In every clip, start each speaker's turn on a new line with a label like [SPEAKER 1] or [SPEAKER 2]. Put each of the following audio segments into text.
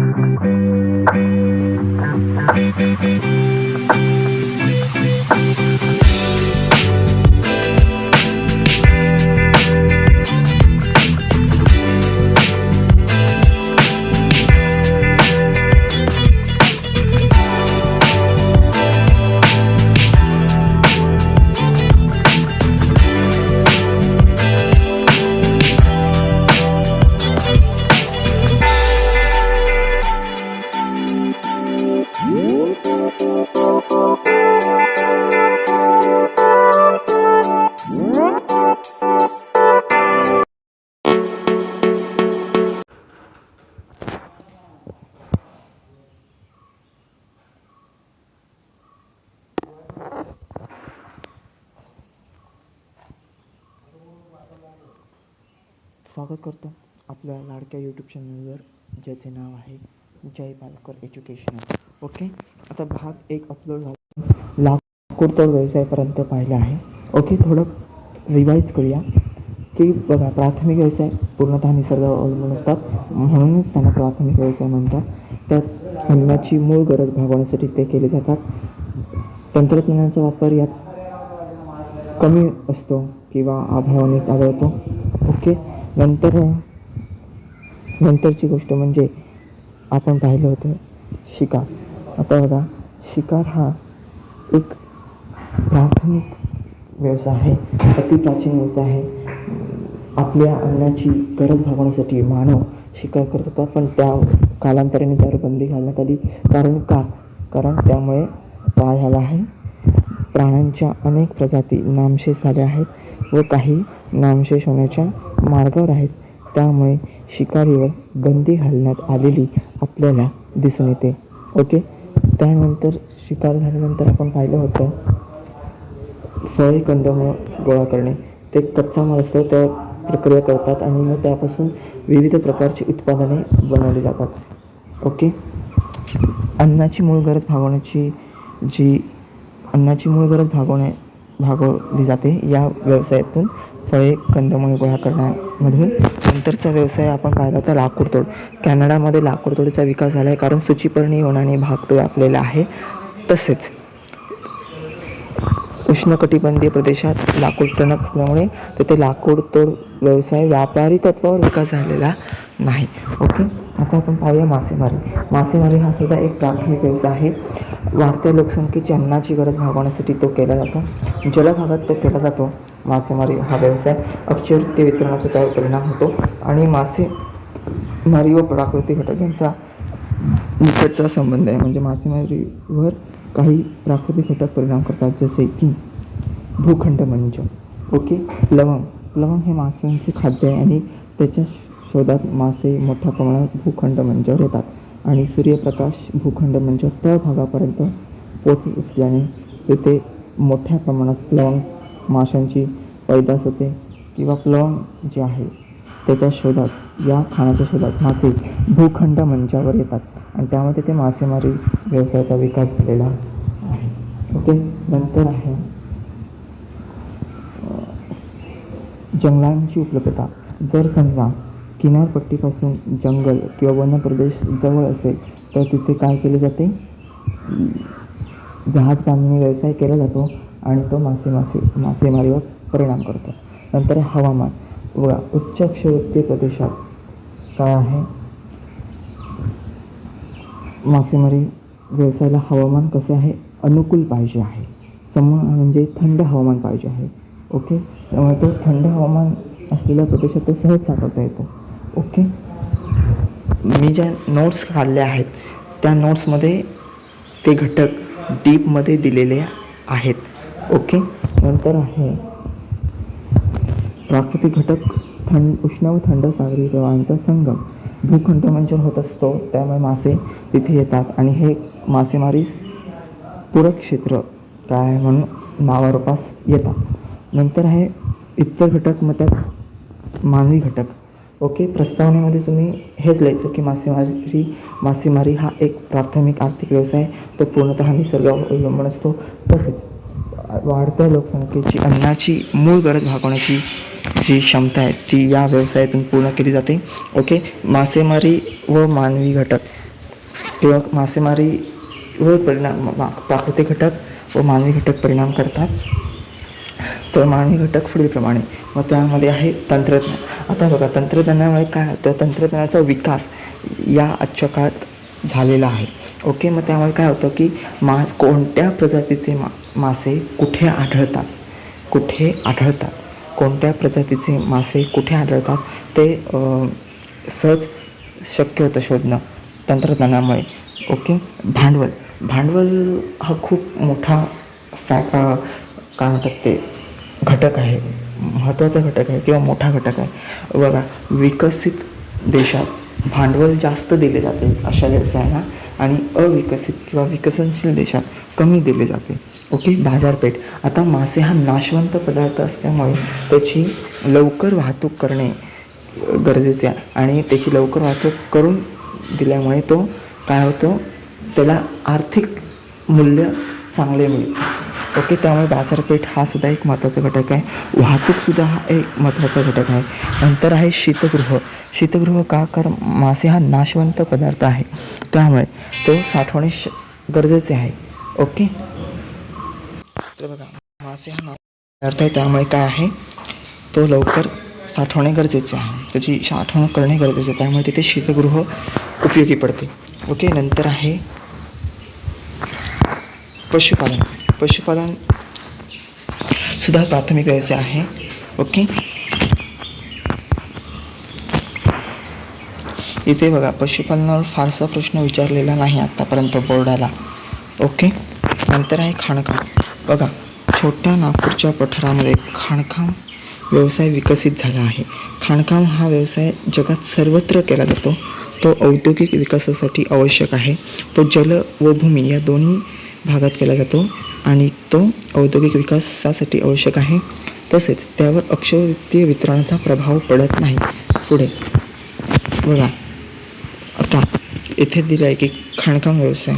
[SPEAKER 1] Thank you. स्वागत करतो आपल्या लाडक्या यूट्यूब चॅनलवर ज्याचे नाव आहे जय पालकर एज्युकेशनल ओके आता भाग एक अपलोड झाला. लाखोत्तर व्यवसायापर्यंत पाहिलं आहे. ओके थोडं रिवाईज करूया. की बघा प्राथमिक व्यवसाय पूर्णतः निसर्गावर अवलंबून असतात. म्हणूनच त्यांना प्राथमिक व्यवसाय म्हणतात. त्यात अन्नाची मूळ गरज भागवण्यासाठी ते केले जातात. तंत्रज्ञानाचा वापर यात कमी असतो किंवा अभावाने आढळतो. ओके नंतर नंतरची गोष्ट म्हणजे आपण पाहिलं होतं शिकार. आता बघा शिकार हा एक प्राथमिक व्यवसाय आहे अति प्राचीन व्यवसाय आहे. आपल्या अन्नाची गरज भागवण्यासाठी मानव शिकार करत होता पण त्या कालांतराने त्यावर बंदी घालण्यात आली. कारण का? कारण त्यामुळे काय झाला आहे. प्राण्यांच्या अनेक प्रजाती नामशेष झाल्या आहेत व काही नामशेष होण्याच्या मार्गावर आहेत. त्यामुळे शिकारीवर बंदी घालण्यात आलेली आपल्याला दिसून येते. ओके? त्यानंतर शिकार झाल्यानंतर आपण पाहिलं होतं फळे कंदमुळं गोळा करणे. ते कच्चा माल असतो त्या प्रक्रिया करतात आणि मग त्यापासून विविध प्रकारची उत्पादने बनवली जातात. ओके? अन्नाची मूळ गरज भागवण्याची जी अन्नाची मूळ गरज भागवणे भागवली जाते. या व्यवसायातून फळे कंदमुळे गोळा करण्यामधून नंतरचा व्यवसाय आपण पाहिला होता लाकूडतोड. कॅनडामध्ये लाकूडतोडीचा विकास झाला आहे कारण सुचीपर्णी होणाने भाग तो व्यापलेला आहे. तसेच उष्णकटिबंधीय प्रदेशात लाकूड टणक असल्यामुळे तेथे लाकूड तोड व्यवसाय व्यापारी तत्वावर विकास झालेला नाही. ओके? आता आपण पाहूया मासेमारी. मासेमारी हा सुद्धा एक प्राथमिक व्यवसाय आहे. वाढत्या लोकसंख्येची अन्नाची गरज भागवण्यासाठी तो केला जातो. जलभागात तो केला जातो. मासेमारी हा व्यवसाय अक्षरते वितरणाचा त्यावर परिणाम होतो. आणि मासेमारी व प्राकृतिक घटक यांचा निकटचा संबंध आहे. म्हणजे मासेमारीवर काही प्राकृतिक घटक परिणाम करतात. जसे की भूखंड मंच ओके? लवंग. लवंग हे माशांचे खाद्य आहे आणि त्याच्या शोधात मासे मोठ्या प्रमाणात भूखंड मंचावर येतात आणि सूर्यप्रकाश भूखंड मंचावर तळभागापर्यंत पोचत असल्याने तेथे मोठ्या प्रमाणात लवंग माशांची पैदास होते किंवा प्लवंग जे आहे त्याच्या शोधात या खाण्याच्या शोधात मासे भूखंड मंचावर येतात आणि त्यामध्ये ते मासेमारी व्यवसायाचा विकास झालेला आहे. ओके नंतर आहे जंगलांची उपलब्धता. जर समजा किनारपट्टीपासून जंगल किंवा वनप्रदेश जवळ असेल तर तिथे काय केले जाते? जहाज बांधणी व्यवसाय केला जातो आणि तो मासे मासे मासेमारीवर परिणाम करतो. नंतर हवामान. व उच्च क्षोभ्य प्रदेशात काय आहे? मासेमारी व्यवसायाला हवामान कसे आहे? अनुकूल पाहिजे आहे. सम म्हणजे थंड हवामान पाहिजे आहे. ओके? त्यामुळे तो थंड हवामान असलेल्या प्रदेशात तो सहज साठवता येतो. ओके. मी ज्या नोट्स काढल्या आहेत त्या नोट्समध्ये ते घटक डीपमध्ये दिलेले आहेत. ओके. नंतर आहे प्राकृतिक घटक थंड उष्ण व थंड सागरी प्रवाहांचा संगम. भूखंड मंचावर होत असतो त्यामुळे मासे तिथे येतात. आणि हे मासेमारी पूरक क्षेत्र काय म्हणून नावारूपास येतात. नंतर आहे इतर घटक मग त्यात मानवी घटक. ओके प्रस्तावनेमध्ये तुम्ही हेच लिहायचं की मासेमारी मासेमारी हा एक प्राथमिक आर्थिक व्यवसाय तो पूर्णतः निसर्गावर अवलंबून असतो. तसेच वाढत्या लोकसंख्येची अन्नाची मूळ गरज भागवण्याची जी क्षमता आहे ती या व्यवसायातून पूर्ण केली जाते. ओके मासेमारी व मानवी घटक. किंवा मासेमारीवर परिणाम प्राकृतिक घटक व मानवी घटक परिणाम करतात. तर मानवी घटक पुढीलप्रमाणे मग त्यामध्ये आहे तंत्रज्ञान. आता बघा तंत्रज्ञानामुळे काय होतं? तंत्रज्ञानाचा विकास या आजच्या काळात झालेला आहे. ओके? मग त्यामुळे काय होतं की मा कोणत्या प्रजातीचे मा मासे कुठे आढळतात? कुठे आढळतात? कोणत्या प्रजातीचे मासे कुठे आढळतात? ते सहज शक्य होतं शोधणं तंत्रज्ञानामुळे. ओके? भांडवल. भांडवल हा खूप मोठा फॅक काय म्हणतात ते? घटक आहे महत्त्वाचा घटक आहे किंवा मोठा घटक आहे. बघा विकसित देशात भांडवल जास्त दिले जाते अशा व्यवसायाला आणि अविकसित किंवा विकसनशील देशात कमी दिले जाते. ओके बाजारपेठ. आता मासे हा नाशवंत पदार्थ असल्यामुळे त्याची लवकर वाहतूक करणे गरजेचे आहे आणि त्याची लवकर वाहतूक करून दिल्यामुळे तो काय होतो? त्याला आर्थिक मूल्य चांगले मिळते. ओके त्यामुळे बाजारपेठ हा सुद्धा एक महत्त्वाचा घटक आहे. वाहतूकसुद्धा हा एक महत्त्वाचा घटक आहे. नंतर आहे शीतगृह. शीतगृह का? कारण मासे हा नाशवंत पदार्थ आहे. त्यामुळे तो साठवणे श गरजेचे आहे. ओके? तर बघा मासे हा पदार्थ आहे त्यामुळे काय आहे? तो लवकर साठवणे गरजेचे आहे. त्याची साठवणूक करणे गरजेचे आहे. त्यामुळे तिथे शीतगृह उपयोगी पडते. ओके नंतर आहे पशुपालन. पशुपालन सुद्धा प्राथमिक व्यवसाय आहे. ओके इथे बघा पशुपालनावर फारसा प्रश्न विचारलेला नाही आत्तापर्यंत बोर्डाला. ओके नंतर आहे खाणकाम. बघा छोट्या नागपूरच्या पठारामध्ये खाणकाम व्यवसाय विकसित झाला आहे. खाणकाम हा व्यवसाय जगात सर्वत्र केला जातो. तो औद्योगिक विकासासाठी आवश्यक आहे. तो जल व भूमी या दोन्ही भागात केला जातो. आणि तो औद्योगिक विकासासाठी आवश्यक आहे. तसेच त्यावर अक्षवित्तीय वितरणाचा प्रभाव पडत नाही. पुढे. बघा. आता इथे दिलं आहे की खाणकाम व्यवसाय.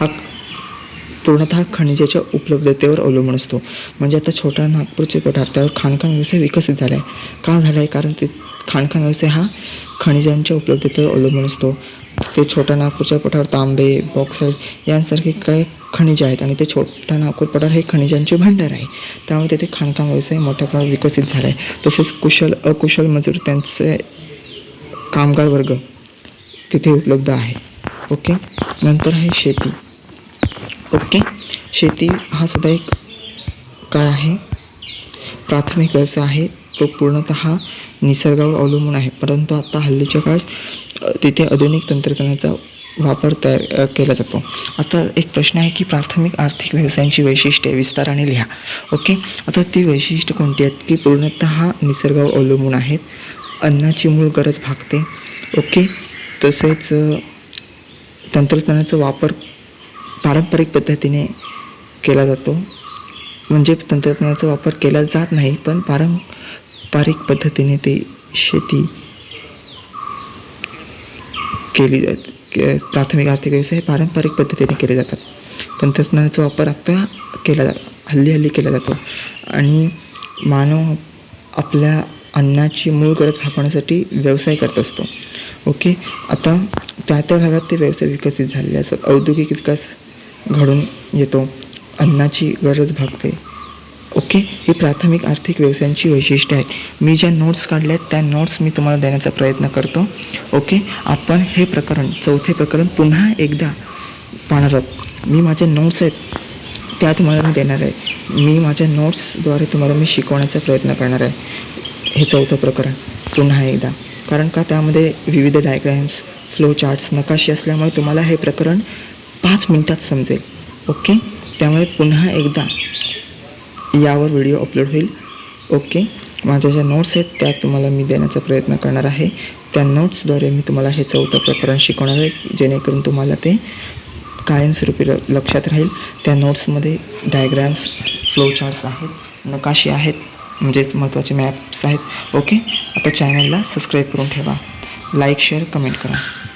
[SPEAKER 1] हा पूर्णतः खनिजाच्या उपलब्धतेवर अवलंबून असतो. म्हणजे आता छोटा नागपूरचे पठार त्यावर खाणकाम व्यवसाय विकसित झाला आहे का झाला आहे कारण ते खाणकाम व्यवसाय हा खनिजांच्या उपलब्धतेवर अवलंबून असतो. ते छोट्या नागपूरच्या पठार तांबे बॉक्सर यांसारखे काही खनिजे आहेत आणि ते छोटा नागपूर पठार हे खनिजांचे भांडार आहे. त्यामुळे तिथे खाणकाम व्यवसाय मोठ्या प्रमाणात विकसित झाला आहे तसेच कुशल अकुशल मजूर त्यांचे कामगार वर्ग तिथे उपलब्ध आहे. ओके? नंतर आहे शेती. ओके? शेती हा सुद्धा एक काय आहे? प्राथमिक व्यवसाय आहे. तो पूर्णतः निसर्गावर अवलंबून आहे. परंतु आता हल्लीच्या काळात तिथे आधुनिक तंत्रज्ञानाचा वापर तयार केला जातो. आता एक प्रश्न आहे की प्राथमिक आर्थिक व्यवसायांची वैशिष्ट्ये विस्ताराने लिहा. ओके? आता ती वैशिष्ट्य कोणती आहेत? की पूर्णतः निसर्गावर अवलंबून आहेत. अन्नाची मूळ गरज भागते. ओके? तसेच तंत्रज्ञानाचा वापर पारंपरिक पद्धतीने केला जातो. म्हणजे तंत्रज्ञानाचा वापर केला जात नाही पण पारंपरिक पद्धतीने ते शेती केली जात के- प्राथमिक आर्थिक व्यवसाय पारंपरिक पद्धतीने केले जातात. तंत्रज्ञानाचा वापर आता केला जा हल्ली हल्ली केला जातो. आणि मानव आपल्या अन्नाची मूळ गरज भागवण्यासाठी व्यवसाय करत असतो. ओके? आता त्या त्या भागात ते व्यवसाय विकसित झालेले असतात. औद्योगिक विकास घडून येतो. अन्नाची गरज भागते. ओके? ही प्राथमिक आर्थिक व्यवसायांची वैशिष्ट्ये आहेत. मी ज्या नोट्स काढल्या आहेत त्या नोट्स मी तुम्हाला देण्याचा प्रयत्न करतो. ओके? आपण हे प्रकरण चौथे प्रकरण पुन्हा एकदा पाहणार आहोत. मी माझ्या नोट्स आहेत त्या तुम्हाला मी देणार आहे. मी माझ्या नोट्सद्वारे तुम्हाला मी शिकवण्याचा प्रयत्न करणार आहे. हे चौथं प्रकरण पुन्हा एकदा. कारण का? त्यामध्ये विविध डायग्राम्स फ्लो चार्ट्स नकाशी असल्यामुळे तुम्हाला हे प्रकरण पाच मिनटात समजेल. ओके? त्यामुळे पुन्हा एकदा यावर व्हिडिओ अपलोड होईल. ओके? माझ्या ज्या नोट्स आहेत त्या तुम्हाला मी देण्याचा प्रयत्न करणार आहे. त्या नोट्सद्वारे मी तुम्हाला हे चौथं प्रकरण शिकवणार आहे जेणेकरून तुम्हाला ते कायमस्वरूपी र- लक्षात राहील. त्या नोट्समध्ये डायग्रॅम्स फ्लोचार्ट्स आहेत नकाशी आहेत म्हणजेच महत्त्वाचे मॅप्स आहेत. ओके? आता चॅनलला सबस्क्राईब करून ठेवा. लाईक शेअर कमेंट करा.